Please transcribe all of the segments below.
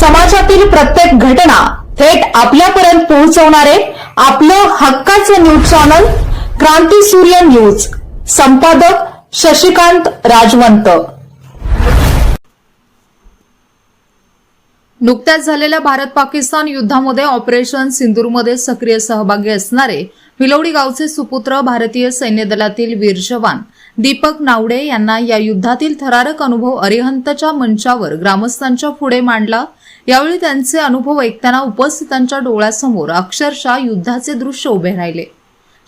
समाजातील प्रत्येक घटना थेट आपल्यापर्यंत पोहोचवणारे आपलं हक्काचं न्यूज चॅनल क्रांती सूर्य न्यूज. संपादक शशिकांत राजवंत. नुकत्याच झालेल्या भारत पाकिस्तान युद्धामध्ये ऑपरेशन सिंदूरमध्ये सक्रिय सहभागी असणारे भिलवडी गावचे सुपुत्र भारतीय सैन्य दलातील वीर जवान दीपक नावडे यांना या युद्धातील थरारक अनुभव अरिहंतच्या मंचावर ग्रामस्थांच्या पुढे मांडला. यावेळी त्यांचे अनुभव ऐकताना उपस्थितांच्या डोळ्यासमोर अक्षरशः युद्धाचे दृश्य उभे राहिले.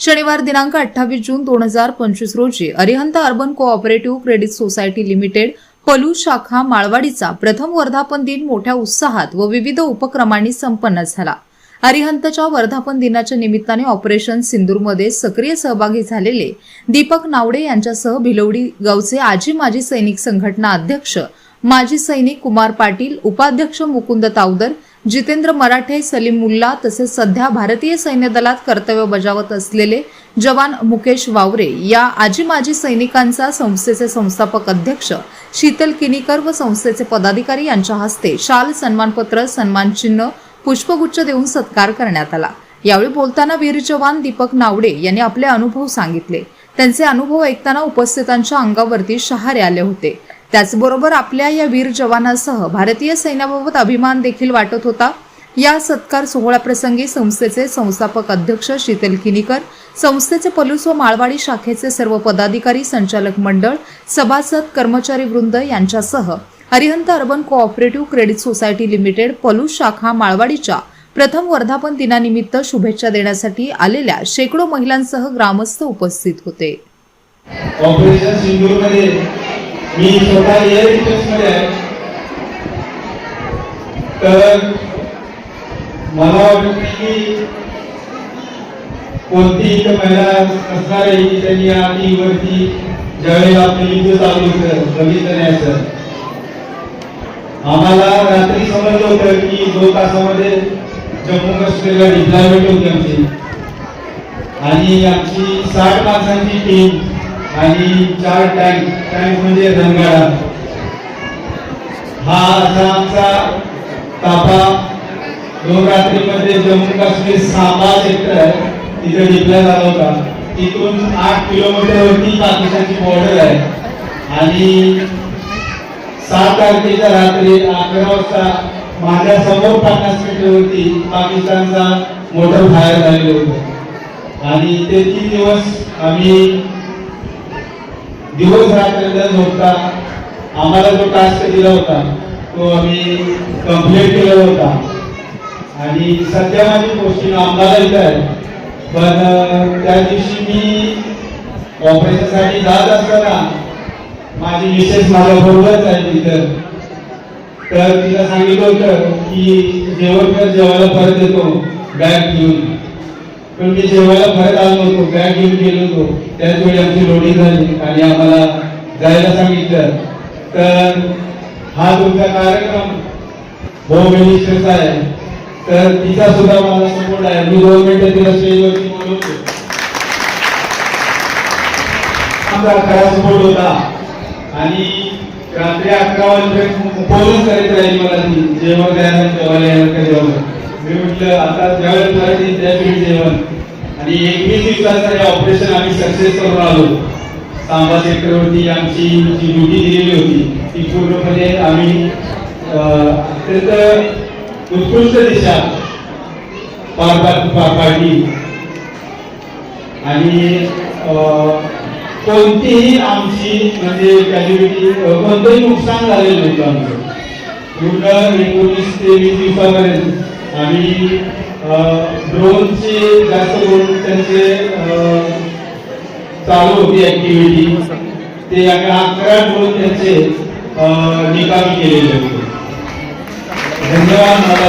शनिवार दिनांक अठ्ठावीस जून दोन हजार पंचवीस रोजी Arihant urban cooperative credit society limited Palus शाखा माळवाडीचा प्रथम वर्धापन दिन मोठ्या उत्साहात व विविध उपक्रमांनी संपन्न झाला. अरिहंतच्या वर्धापन दिनाच्या निमित्ताने ऑपरेशन सिंदूरमध्ये सक्रिय सहभागी झालेले दीपक नावडे यांच्यासह भिलवडी गावचे आजी माजी सैनिक संघटना अध्यक्ष माजी सैनिक कुमार पाटील उपाध्यक्ष मुकुंद तावदर जितेंद्र मराठे सलीम मुल्ला तसेच सध्या भारतीय सैन्य दलात कर्तव्य बजावत असलेले जवान मुकेश वावरे या आजी माजी सैनिकांचा संस्थेचे संस्थापक अध्यक्ष शीतल किनीकर व संस्थेचे पदाधिकारी यांच्या हस्ते शाल सन्मानपत्र सन्मान चिन्ह पुष्पगुच्छ देऊन सत्कार करण्यात आला. यावेळी बोलताना वीर जवान दीपक नावडे यांनी आपले अनुभव सांगितले. त्यांचे अनुभव ऐकताना उपस्थितांच्या अंगावरती शहारे आले होते. त्याचबरोबर आपल्या या वीर जवानासह भारतीय सैन्याबाबत अभिमान देखील वाटत होता. या सत्कार सोहळ्याप्रसंगी संस्थेचे संस्थापक अध्यक्ष शीतल किनीकर संस्थेचे पलूस व माळवाडी शाखेचे सर्व पदाधिकारी संचालक मंडळ सभासद कर्मचारी वृंद यांच्यासह Arihant urban cooperative credit society limited Palus शाखा माळवाडीच्या प्रथम वर्धापन दिनानिमित्त शुभेच्छा देण्यासाठी आलेल्या शेकडो महिलांसह ग्रामस्थ उपस्थित होते. मला कोणतीही महिला असणार आहे की त्यांनी आधी वरती ज्यावेळी आपली युद्ध चालू होतं बघितलं नाही असं. आम्हाला रात्री समजलं होतं की दोन तासामध्ये जम्मू काश्मीरला डिप्लॉयमेंट होती आमची. आणि आमची साठ माणसांची टीम आणि चार टँक टँक म्हणजे रणगाडा हा असा आमचा ताफा दोन रात्रीमध्ये जम्मू काश्मीर सांबा क्षेत्र आहे तिथे डिप्लॉय झाला होता. तिथून आठ किलोमीटरवरती पाकिस्तानची बॉर्डर आहे. आणि सात तारखेच्या रात्री अकरा वाजता माझ्यासमोर पन्नास मीटरवरती पाकिस्तानचा मोटर फायर झालेलं होतं. आणि ते तीन दिवस आम्ही दिवस रात्र नव्हता झोपता. आम्हाला जो टास्क दिला होता तो आम्ही कंप्लीट केला होता. आणि सध्या माझी गोष्टी आम्हाला इथं आहे. पण त्या दिवशी मी ऑपरेशनसाठी जात असताना माझी मिसेस माझ्या बरोबरच आहे तिथं. तर तिला सांगितलं होतं की जेवण कर जेवायला परत येतो बॅग घेऊन. पण मी जेवायला परत आलो होतो बॅग घेऊन गेलो होतो. त्याच वेळी आमची लोडी झाली आणि आम्हाला जायला सांगितलं. तर हा तुमचा कार्यक्रम होम मिनिस्टरचा आहे. तर तिचा सुद्धा मला सपोर्ट आहे. मी दोन मिनिटं तिला स्टेजवरती बोलवतो. आमचा खरा सपोर्ट होता. आणि रात्री अकरा वाजेपर्यंत फोनच करीत राहील मला ती जेवण द्यायला जेवायला यायला जेवण मी म्हटलं आता ज्यावेळेस करायची त्यावेळी जेवण. आणि एकवीस दिवसाचं हे ऑपरेशन आम्ही सक्सेस करून आलो. सांबा सेक्टरवरती आमची जी ड्युटी दिलेली होती ती पूर्णपणे आम्ही अत्यंत उत्कृष्ट दिशा पार पार पार पाडली. आणि कोणतीही आमची म्हणजे कॅज्युलिटी कोणतंही नुकसान झालेलं होतं आमचं. पूर्ण एकोणीस ते वीस दिवसापर्यंत आम्ही ड्रोनचे जास्त करून त्यांचे चालू होती ऍक्टिव्हिटी ते आम्ही अकरा ड्रोन त्यांचे निकामी केलेले होते. धन्यवाद मला